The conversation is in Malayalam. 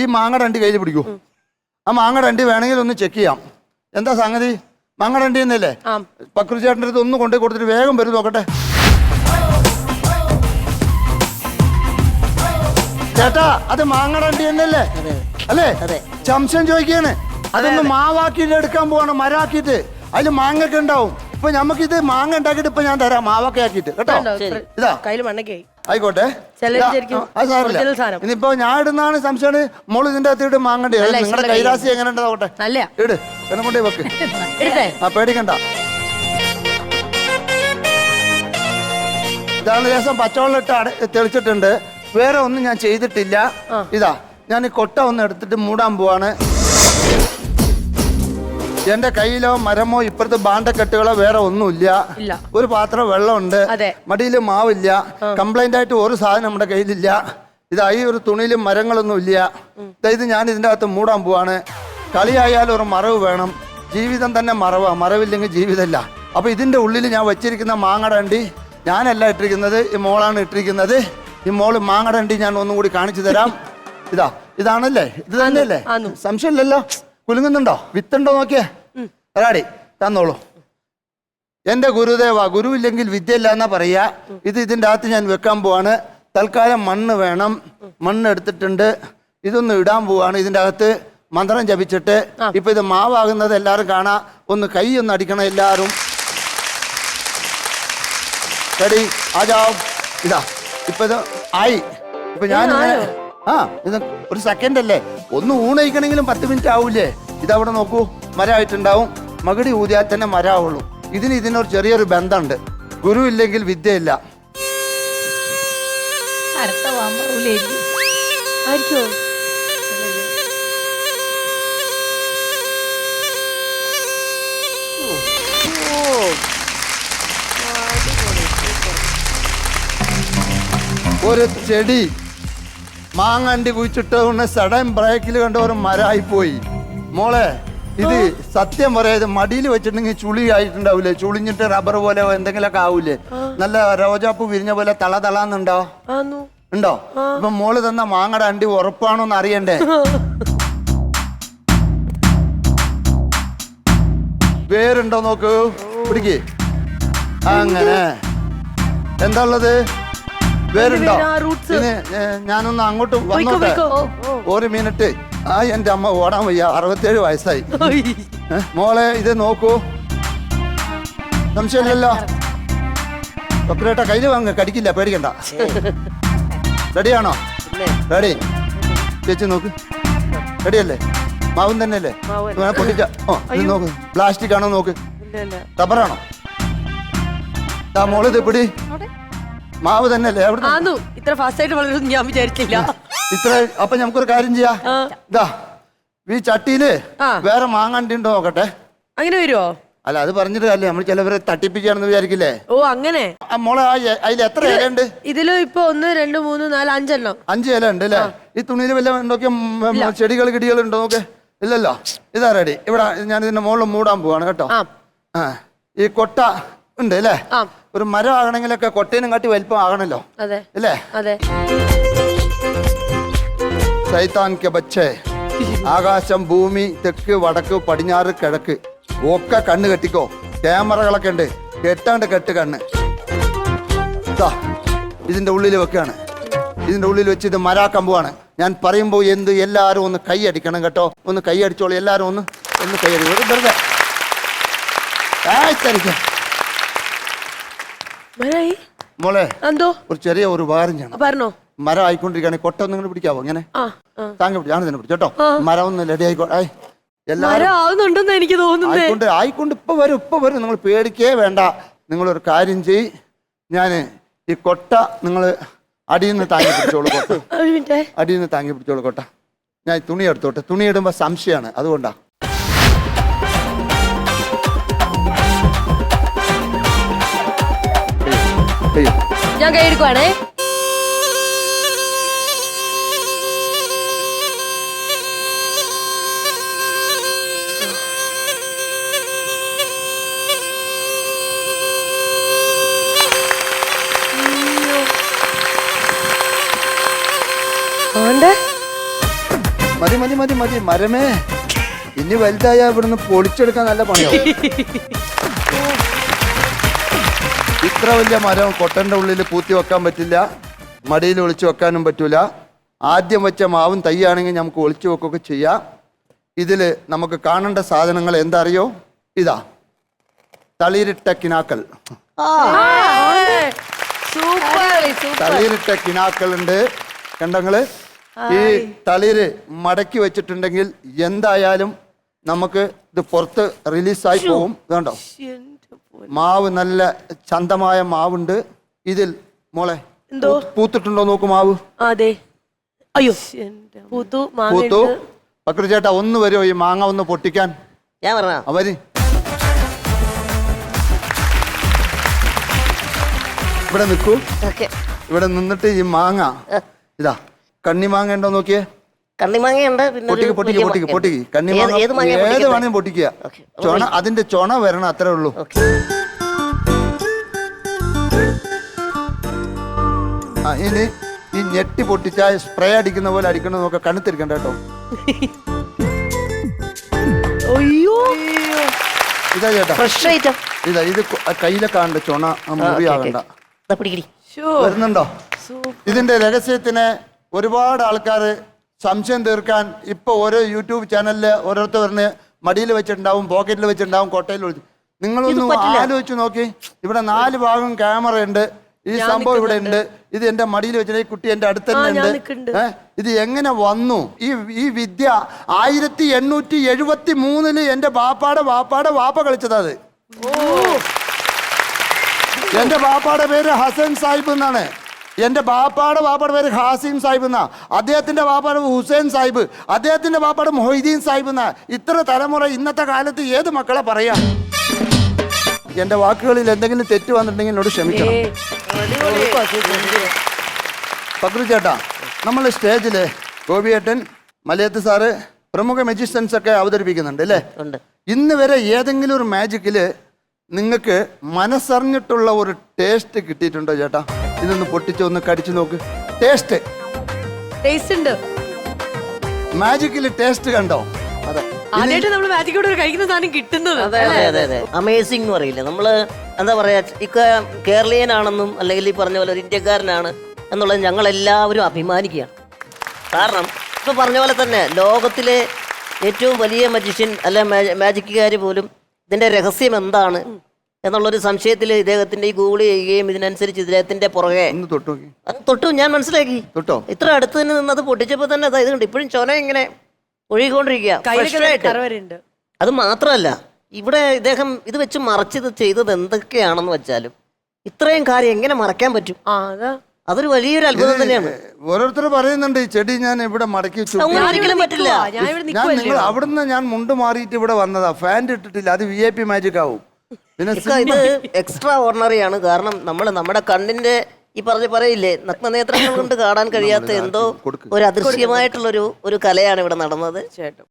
ഈ മാങ്ങ രണ്ട് കയ്യിൽ പിടിക്കൂ. ആ മാങ്ങ രണ്ട് വേണമെങ്കിൽ ഒന്ന് ചെക്ക് ചെയ്യാം. എന്താ സംഗതി? മാങ്ങ രണ്ട് എന്നല്ലേ പക്രു ചേട്ടന്റെ അടുത്ത് ഒന്ന് കൊണ്ടുപോയി കൊടുത്തിട്ട് വേഗം വരും നോക്കട്ടെ. ചേട്ടാ അത് മാങ്ങ രണ്ട് എന്നല്ലേ അല്ലേ? അതെ. ചംശം ചോദിക്കാണ് അതൊന്ന് മാവാക്കിയിട്ട് എടുക്കാൻ പോവാണ് മരാക്കിയിട്ട്. അതിൽ മാങ്ങൊക്കെ ഉണ്ടാവും. ഇപ്പൊ നമുക്കിത് മാങ്ങ ഉണ്ടാക്കിയിട്ട് ഇപ്പൊ ഞാൻ തരാം മാവൊക്കെ ആക്കിയിട്ട്. കേട്ടോ? ഇതാ. കയ്യിൽ മണ്ണൊക്കെയായി ആയിക്കോട്ടെ. ഇനിയിപ്പോ ഞാൻ ഇടുന്നാണ് സംശയമാണ്. മോൾ ഇതിന്റെ അകത്തിട്ട് മാങ്ങണ്ടേ? നിങ്ങളുടെ കൈരാശി എങ്ങനെ ഉണ്ടാവട്ടെ ഇട്. എന്നെ കൊണ്ടേ വെക്ക് ആ പേടിക്കണ്ട. ഇതാണ് ദിവസം പച്ചവെള്ളം ഇട്ട് അട തെളിച്ചിട്ടുണ്ട്. വേറെ ഒന്നും ഞാൻ ചെയ്തിട്ടില്ല. ഇതാ ഞാൻ ഈ കൊട്ട ഒന്ന് എടുത്തിട്ട് മൂടാൻ പോവാണ്. എന്റെ കയ്യിലോ മരമോ ഇപ്പുറത്ത് ബാണ്ടക്കെട്ടുകളോ വേറെ ഒന്നുമില്ല. ഇല്ല. ഒരു പാത്രം വെള്ളമുണ്ട്. മടിയിൽ മാവില്ല. കംപ്ലൈന്റ് ആയിട്ട് ഒരു സാധനം നമ്മുടെ കയ്യിലില്ല. ഇതായി ഈ ഒരു തുണിയിലും മരങ്ങളൊന്നും ഇല്ല. ഇത് ഞാൻ ഇതിന്റെ അകത്ത് മൂടാൻ പോവാണ്. കളിയായാൽ ഒരു മറവ് വേണം. ജീവിതം തന്നെ മറവാ. മറവില്ലെങ്കിൽ ജീവിതമല്ല അപ്പൊ ഇതിന്റെ ഉള്ളിൽ ഞാൻ വെച്ചിരിക്കുന്ന മാങ്ങടണ്ടി ഞാനല്ല ഇട്ടിരിക്കുന്നത്. ഈ മോളാണ് ഇട്ടിരിക്കുന്നത്. ഈ മോൾ മാങ്ങടണ്ടി ഞാൻ ഒന്നും കൂടി കാണിച്ചു തരാം. ഇതാ ഇതാണല്ലേ? ഇത് തന്നെയല്ലേ. സംശയമില്ലല്ലോ. കുലുങ്ങുന്നുണ്ടോ? വിത്തുണ്ടോ നോക്കിയേ? അതാടി തന്നോളൂ. എന്റെ ഗുരുദേവ ഗുരു ഇല്ലെങ്കിൽ വിദ്യ ഇല്ല എന്നാ പറയാ ഇത് ഇതിന്റെ അകത്ത് ഞാൻ വെക്കാൻ പോവാണ്. തൽക്കാലം മണ്ണ് വേണം. മണ്ണ് എടുത്തിട്ടുണ്ട്. ഇതൊന്ന് ഇടാൻ പോവാണ്. ഇതിന്റെ അകത്ത് മന്ത്രം ജപിച്ചിട്ട് ഇപ്പൊ ഇത് മാവാകുന്നത് എല്ലാവരും കാണാ. ഒന്ന് കൈ ഒന്ന് അടിക്കണം എല്ലാവരും. റെഡി. ആജാവും ഇതാ. ഇപ്പൊ ഇത് ആയി. ഇപ്പൊ ഞാൻ ആ ഇത് ഒരു സെക്കൻഡ് അല്ലേ? ഒന്ന് ഊണയിക്കണെങ്കിലും പത്ത് മിനിറ്റ് ആവൂലേ? ഇതവിടെ നോക്കൂ മരമായിട്ടുണ്ടാവും മകടി ഊതിയാൽ തന്നെ മരാവുള്ളൂ. ഇതിന് ഇതിനൊരു ചെറിയൊരു ബന്ധമുണ്ട്. ഗുരു ഇല്ലെങ്കിൽ വിദ്യയില്ല. ഒരു ചെടി. മാങ്ങണ്ടി കുഴിച്ചിട്ട് കൊണ്ട് സഡൻ ബ്രേക്കിൽ കണ്ട ഒരു മരമായി പോയി. മോളെ ഇത് സത്യം പറയാ ഇത് മടിയിൽ വെച്ചിട്ടുണ്ടെങ്കിൽ ചുളി ആയിട്ടുണ്ടാവൂലേ? ചുളിഞ്ഞിട്ട് റബ്ബർ പോലെ എന്തെങ്കിലുമൊക്കെ ആവൂലേ? നല്ല റോജാപ്പ് വിരിഞ്ഞ പോലെ തള തളാന്നുണ്ടോ? ഉണ്ടോ? ഇപ്പൊ മോൾ തന്ന മാങ്ങയുടെ അണ്ടി ഉറപ്പാണോന്ന് അറിയണ്ടേ? വേരുണ്ടോ നോക്കൂ? പിടിക്ക്. അങ്ങനെ. എന്താ ഉള്ളത്? വേരുണ്ടോ. ഇനി ഞാനൊന്ന് അങ്ങോട്ട് വന്നോട്ടെ. ഒരു മിനിറ്റ്. ആ എന്റെ അമ്മ ഓടാൻ വയ്യ. അറുപത്തേഴ് വയസ്സായി. മോളെ ഇത് നോക്കൂ. സംശയമില്ലല്ലോ? ഡോക്ടറേട്ട കയ്യിൽ വാങ്ങ കടിക്കില്ല പേടിക്കണ്ട. റെഡിയാണോ? റെഡി. ചേച്ചി നോക്ക്. റെഡിയല്ലേ? മാവും തന്നെയല്ലേ? മാവ് തന്നെ. അല്ലേ പൊട്ടിച്ച. ഓ ഇത് നോക്ക്. പ്ലാസ്റ്റിക് ആണോ നോക്ക്. റബ്ബറാണോ? ദാ മോൾ പിടി. മാവ് തന്നെയല്ലേ എവിടെ ആന്നു ഇത്ര ഫാസ്റ്റ് ആയിട്ട് വളരും ഞാൻ വിചാരിച്ചില്ല. ഇത്ര അപ്പൊ നമുക്കൊരു കാര്യം ചെയ്യാ. ആ. ഇതാ ഈ ചട്ടിയിൽ ആ. വേറെ മാങ്ങണ്ടി ഉണ്ടോ നോക്കട്ടെ. അങ്ങനെ വരുവോ? അല്ല അത് പറഞ്ഞിട്ട് അല്ലേ നമ്മൾ ചിലവരെ തട്ടിപ്പിക്കുകയാണെന്ന് വിചാരിക്കില്ലേ? ഓ അങ്ങനെ. ആ മോളെ ആ എ- അതിൽ എത്ര ഇലയുണ്ട്? ഇതിലും ഇപ്പൊ ഒന്ന് രണ്ട് മൂന്ന് നാല് അഞ്ചെണ്ണം. അഞ്ച് ഇല ഉണ്ട് അല്ലേ? ഈ തുണിയിൽ വല്ല നോക്കിയ ചെടികൾ കിടികൾ ഉണ്ടോ നോക്കെ? ഇല്ലല്ലോ. ഇതാ റെഡി ഇവിടെ ഞാൻ ഇതിന്റെ മുകളിൽ മൂടാൻ പോവാണ് കേട്ടോ. ആ. ആ ഈ കൊട്ട ഉണ്ട് അല്ലേ ഒരു മരം ആകണമെങ്കിലൊക്കെ കൊട്ടേനും കാട്ടി വലിപ്പം ആകണല്ലോ. അല്ലേ? സൈത്താൻ കെ ബച്ചേ ആകാശം ഭൂമി തെക്ക് വടക്ക് പടിഞ്ഞാറ് കിഴക്ക്. ഒക്കെ കണ്ണ് കെട്ടിക്കോ. ക്യാമറകളൊക്കെ ഉണ്ട്. കെട്ടാണ്ട് കെട്ട് കണ്ണ്. ഇതിന്റെ ഉള്ളിൽ വെക്കാണ്. ഇതിന്റെ ഉള്ളിൽ വെച്ച് ഇത് മരാക്കമ്പുവാണ് പോവാണ്. ഞാൻ പറയുമ്പോൾ എന്ത് എല്ലാവരും ഒന്ന് കൈ അടിക്കണം കേട്ടോ. ഒന്ന് കൈ അടിച്ചോളൂ. എല്ലാവരും ഒന്ന് ഒന്ന് കൈ അടിക്കും വെറുതെ. മരായി മോളെ എന്തോ? ഒരു ചെറിയ ഒരു ഉപകാരം ചെയ്യണം. പറഞ്ഞോ. മരം ആയിക്കൊണ്ടിരിക്കുകയാണെങ്കിൽ കൊട്ട ഒന്നും ഇങ്ങനെ പിടിക്കാവോ? ഇങ്ങനെ. താങ്കൾ പിടിച്ചു ആണ് തന്നെ പിടിച്ചു കേട്ടോ മരം ഒന്ന് റെഡി ആയിക്കോട്ടെ ആയി എല്ലാവരും ആവുന്നുണ്ടെന്ന് എനിക്ക് തോന്നുന്നു. ആയിക്കൊണ്ട് ആയിക്കൊണ്ട് ഇപ്പൊ വരും ഇപ്പൊ വരും. നിങ്ങൾ പേടിക്കേ വേണ്ട. നിങ്ങൾ ഒരു കാര്യം ചെയ് ഞാൻ ഈ കൊട്ട നിങ്ങൾ അടിയിൽ നിന്ന് താങ്ങി പിടിച്ചോളൂ കൊട്ട. അടിയിൽ നിന്ന് താങ്ങി പിടിച്ചോളൂ കൊട്ട. ഞാൻ തുണി എടുത്തോട്ടെ. തുണി ഇടുമ്പോ സംശയമാണ്. അതുകൊണ്ടാ. ഞാൻ കൈ എടുക്കുവാണേ. മതി മതി മതി മതി. മരമേ ഇനി വലുതായ ഇവിടുന്ന് പൊളിച്ചെടുക്കാൻ നല്ല പണിയാവും. ഇത്ര വലിയ മരം കൊട്ടന്റെ ഉള്ളിൽ പൂത്തി വെക്കാൻ പറ്റില്ല മടിയിൽ ഒളിച്ചു വെക്കാനും പറ്റില്ല ആദ്യം വെച്ച മാവും തയ്യാണെങ്കിൽ നമുക്ക് ഒളിച്ചു വെക്കുകയൊക്കെ ചെയ്യാം. ഇതിൽ നമുക്ക് കാണേണ്ട സാധനങ്ങൾ എന്താ അറിയോ ഇതാ. തളിരിട്ട കിനാക്കൾ. തളിരിട്ട കിനാക്കൾ ഉണ്ട്. കണ്ടങ്ങൾ? ഈ തളിര് മടക്കി വെച്ചിട്ടുണ്ടെങ്കിൽ എന്തായാലും നമുക്ക് ഇത് പുറത്ത് റിലീസായി പോവും. ഇതുണ്ടോ? മാവ് നല്ല ചന്തമായ മാവുണ്ട്. ഇതിൽ മോളെ എന്തോ? പൂത്ത്- പൂത്തിട്ടുണ്ടോ നോക്കൂ മാവ്. അതെ. അയ്യോ. പൂത്തു പൂത്തു. പക്രു ചേട്ടാ ഒന്ന് വരുമോ ഈ മാങ്ങ ഒന്ന് പൊട്ടിക്കാൻ. ഞാൻ പറഞ്ഞ അവർ ഇവിടെ നിൽക്കൂ. ഇവിടെ നിന്നിട്ട് ഈ മാങ്ങ ഇതാ കണ്ണി മാങ്ങ ഉണ്ടോ നോക്കിയേ? കണ്ണിമാങ്ങയുണ്ട് പിന്നെ പൊട്ടിക്ക് ഏത്- പൊട്ടിക്കുക. ചൊണ അതിന്റെ ചൊണ വരണം അത്രേ ഉള്ളൂ. ആ ഇനി ഈ ഞെട്ടി പൊട്ടിച്ച സ്പ്രേ അടിക്കുന്ന പോലെ അടിക്കണം നോക്ക കണ്ണുത്തിരിക്കണ്ട കേട്ടോ. അയ്യോ. ഇതാ ചേട്ടാ. ഫ്രഷ് ഐറ്റം ഇതാ ഇത് കയ്യിലെ കാണണ്ട ചൊണ ആ മുറിയാകണ്ട വരുന്നുണ്ടോ? ഇതിന്റെ രഹസ്യത്തിന് ഒരുപാട് ആൾക്കാർ സംശയം തീർക്കാൻ ഇപ്പൊ ഓരോ യൂട്യൂബ് ചാനലിൽ ഓരോരുത്തർ പറഞ്ഞ് മടിയിൽ വെച്ചിട്ടുണ്ടാവും പോക്കറ്റിൽ വെച്ചിട്ടുണ്ടാവും കൊട്ടയിൽ വെച്ച് നിങ്ങളൊന്ന് ആലോചിച്ച് നോക്കി. ഇവിടെ നാല് ഭാഗം ക്യാമറ ഉണ്ട്. ഈ സംഭവം ഇവിടെ ഉണ്ട്. ഇത് എന്റെ മടിയിൽ വെച്ചിട്ട് ഈ കുട്ടി എന്റെ അടുത്ത് തന്നെ ഉണ്ട്. ഇത് എങ്ങനെ വന്നു? ഈ ഈ വിദ്യ ആയിരത്തി എണ്ണൂറ്റി എഴുപത്തി മൂന്നിൽ എന്റെ ബാപ്പാടെ വാപ്പാടെ വാപ്പ കളിച്ചതാ അത്. എന്റെ ബാപ്പാടെ പേര് ഹസൻ സാഹിബ് എന്നാണ്. എന്റെ ബാപ്പാടെ ബാപ്പാടെ പേര് ഹാസിം സാഹിബ് എന്നാ അദ്ദേഹത്തിന്റെ ബാപ്പാട് ഹുസൈൻ സാഹിബ്. അദ്ദേഹത്തിന്റെ ബാപ്പാട് മൊഹീദ്ദീൻ സാഹിബ് എന്നാ ഇത്ര തലമുറ ഇന്നത്തെ കാലത്ത് ഏത് മക്കളെ പറയാം? എന്റെ വാക്കുകളിൽ എന്തെങ്കിലും തെറ്റ് വന്നിട്ടുണ്ടെങ്കിൽ എന്നോട് ക്ഷമിക്കണം. പക്രു ചേട്ടാ നമ്മൾ സ്റ്റേജിൽ ഗോപിയേട്ടൻ മലയത്ത് സാറ് പ്രമുഖ മജിഷ്യൻസ് ഒക്കെ അവതരിപ്പിക്കുന്നുണ്ട് അല്ലേ? ഇന്ന് വരെ ഏതെങ്കിലും ഒരു മാജിക്കിൽ നിങ്ങൾക്ക് മനസ്സറിഞ്ഞിട്ടുള്ള ഒരു ടേസ്റ്റ് കിട്ടിയിട്ടുണ്ടോ ചേട്ടാ? ഇതൊന്ന് പൊട്ടിച്ച് ഒന്ന് കടിച്ചു നോക്ക്. ടേസ്റ്റ് ടേസ്റ്റ് ഉണ്ട്. മാജിക്കിൽ ടേസ്റ്റ് കണ്ടോ? അതെ. ആദ്യമായിട്ട് നമ്മൾ മാജിക്കോട് കഴിക്കുന്ന സാധനം കിട്ടുന്നത്. അതെ അതെ അതെ അതെ. അമേസിംഗ് എന്ന് പറയില്ലേ? നമ്മൾ എന്താ പറയാ ഇക്ക കേരളീയനാണെന്നും അല്ലെങ്കിൽ ഈ പറഞ്ഞ പോലെ ഒരു ഇന്ത്യക്കാരനാണ് എന്നുള്ളത് ഞങ്ങൾ എല്ലാവരും അഭിമാനിക്കുകയാണ്. കാരണം ഇപ്പൊ പറഞ്ഞ പോലെ തന്നെ ലോകത്തിലെ ഏറ്റവും വലിയ മജിഷ്യൻ അല്ലെ മാജിക്കുകാർ പോലും ഇതിന്റെ രഹസ്യം എന്താണ്? എന്നുള്ളൊരു സംശയത്തിൽ ഇദ്ദേഹത്തിന്റെ ഈ ഗൂഗിൾ ചെയ്യുകയും ഇതിനനുസരിച്ച് ഇദ്ദേഹത്തിന്റെ പുറകെ ഒന്ന് തൊട്ടു നോക്കി. അത് തൊട്ടു ഞാൻ മനസ്സിലാക്കി. തൊട്ടോ? ഇത്ര അടുത്ത് തന്നെ നിന്നത് പൊട്ടിച്ചപ്പോ തന്നെ അതായത് ഇതുണ്ട്. ഇപ്പോഴും ചൊന ഇങ്ങനെ ഒഴുകിക്കൊണ്ടിരിക്കുക. അത് മാത്രമല്ല ഇവിടെ ഇദ്ദേഹം ഇത് വെച്ച് മറച്ചത് ചെയ്തത് എന്തൊക്കെയാണെന്ന് വെച്ചാലും ഇത്രയും കാര്യം എങ്ങനെ മറക്കാൻ പറ്റും? ആ അതാ. അതൊരു വലിയൊരു അത്ഭുതം തന്നെയാണ്. ഓരോരുത്തർ പറയുന്നുണ്ട് ഈ ചെടി ഞാൻ ഇവിടെ മടക്കി വെച്ചു. ഒരിക്കലും പറ്റില്ല. ഞാൻ ഇവിടെ ഞാൻ നിൽക്കുമല്ലേ അവിടുന്ന് ഞാൻ മുണ്ട് മാറിയിട്ട് ഇവിടെ വന്നതാ. ഫാൻ ഇട്ടിട്ടില്ല. അത് വി ഐ പി മാജിക് ആവും. ഇക്ക, ഇത് എക്സ്ട്രാ ഓർഡിനറി ആണ്. കാരണം നമ്മൾ നമ്മുടെ കണ്ണിന്റെ ഈ പറഞ്ഞ പറയില്ലേ നഗ്നനേത്രങ്ങൾ കൊണ്ട് കാണാൻ കഴിയാത്ത എന്തോ ഒരു അദൃശ്യമായിട്ടുള്ളൊരു ഒരു കലയാണ് ഇവിടെ നടന്നത്. ചേട്ടൻ